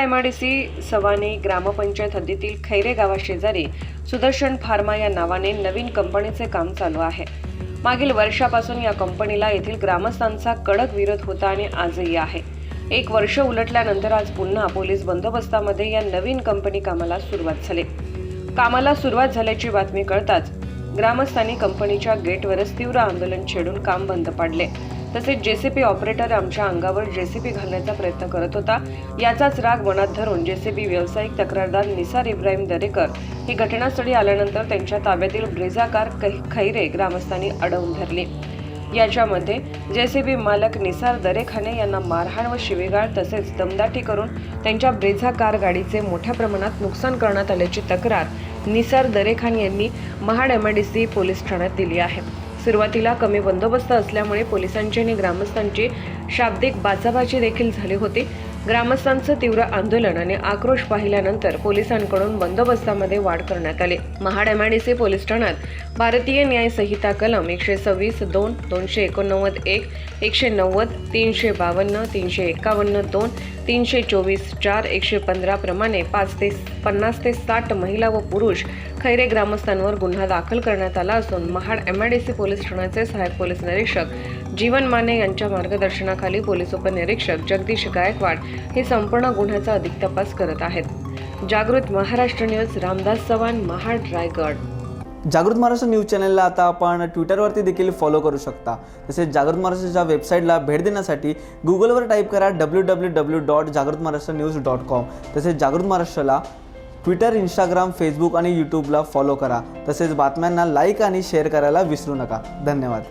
MIDC सवानी ग्रामपंचायत हद्दीतील Khaire गावाशेजारी Sudarshan pharma या नावाने नवीन कंपनीचे काम चालू आहे. मागील वर्षापासून या कंपनीला येथील ग्रामस्थांचा कडक विरोध होता आणि आजही आहे. एक वर्ष उलटल्यानंतर आज पुन्हा पोलीस बंदोबस्तामध्ये या नवीन कंपनी कामाला सुरुवात झाली. कामाला सुरुवात झाल्याची बातमी कळताच ग्रामस्थांनी कंपनीच्या गेटवरच तीव्र आंदोलन छेडून काम बंद पाडले. तसेच जेसीपी ऑपरेटर आमच्या अंगावर जेसीपी घालण्याचा प्रयत्न करत होता. याचाच राग मनात धरून जेसीबी व्यावसायिक तक्रारदार निसार इब्राहिम दरेकर ही घटनास्थळी आल्यानंतर त्यांच्या ताब्यातील ब्रेझा कार खैरे ग्रामस्थांनी अडवून धरली. याच्यामध्ये जेसीबी मालक निसार दरेखाने यांना मारहाण व शिवेगाळ तसेच दमदाटी करून त्यांच्या ब्रेझा कार गाडीचे मोठ्या प्रमाणात नुकसान करण्यात आल्याची तक्रार निसार दरेखान यांनी Mahad M I D C police ठाण्यात दिली आहे. सुरुवातीला कमी बंदोबस्त असल्यामुळे पोलिसांची आणि ग्रामस्थांची शाब्दिक बाचाबाची देखील झाली होती. ग्रामस्थांचं तीव्र आंदोलन आणि आक्रोश पाहिल्यानंतर पोलिसांकडून बंदोबस्तामध्ये वाढ करण्यात आली. महाड एमआयडीसी पोलीस ठाण्यात भारतीय न्याय संहिता कलम एकशे सव्वीस दोन दोनशे एकोणनव्वद एक एकशे नव्वद तीनशे बावन्न तीनशे एकावन्न दोन तीनशे चोवीस चार एकशे पंधरा प्रमाणे पाच ते पन्नास ते साठ महिला व पुरुष खैरे ग्रामस्थांवर गुन्हा दाखल करण्यात आला असून महाड एमआयडीसी पोलीस ठाण्याचे सहाय्यक पोलीस निरीक्षक जीवन माने यांच्या मार्गदर्शनाखाली पोलीस उपनिरीक्षक जगदीश गायकवाड हे संपूर्ण गुन्ह्याचा अधिक तपास करत आहेत. जागृत महाराष्ट्र न्यूज रामदास चव्हाण महाड रायगड. जागृत महाराष्ट्र न्यूज चॅनलला आता आपण ट्विटरवरती देखील फॉलो करू शकता. तसेच जागृत महाराष्ट्राच्या वेबसाईटला भेट देण्यासाठी गुगलवर टाईप करा डब्ल्यू डब्ल्यू डब्ल्यू डॉट जागृत महाराष्ट्र न्यूज डॉट कॉम तसेच जागृत महाराष्ट्राला ट्विटर इंस्टाग्राम फेसबुक आणि यूट्यूबला फॉलो करा. तसेच बातम्यांना लाईक आणि शेअर करायला विसरू नका. धन्यवाद.